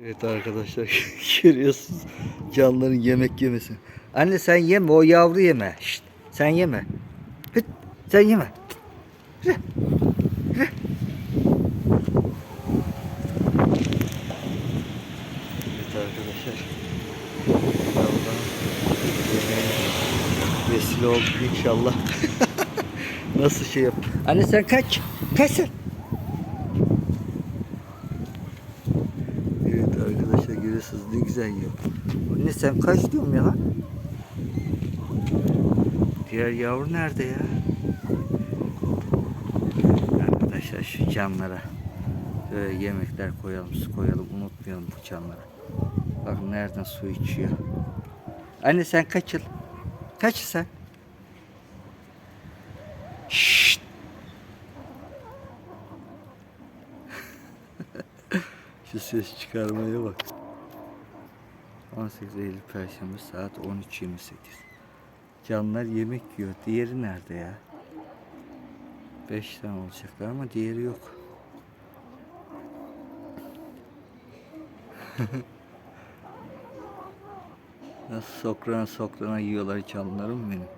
Evet arkadaşlar görüyorsunuz canların yemek yemesi. Anne sen yeme o yavru yeme. Şşt, sen yeme. Hıt, sen yeme. Evet arkadaşlar. Vesile olduk inşallah. Nasıl şey yap? Anne sen kaç. Kaç sen. Evet görüyorsunuz ne güzel yiyor. Anne sen kaç diyorum ya? Diğer yavru nerede ya? Arkadaşlar şu canlara böyle yemekler koyalım, su koyalım, unutmayalım bu canlara. Bak nereden su içiyor. Anne sen kaç yıl? Kaç sen? Şşt. Şu ses çıkarmaya bak. 18 Eylül Perşembe saat 13.28. Canlar yemek yiyor. Diğeri nerede ya? 5 tane olacaklar ama diğeri yok. Nasıl sokrana sokrana yiyorlar canlarım benim.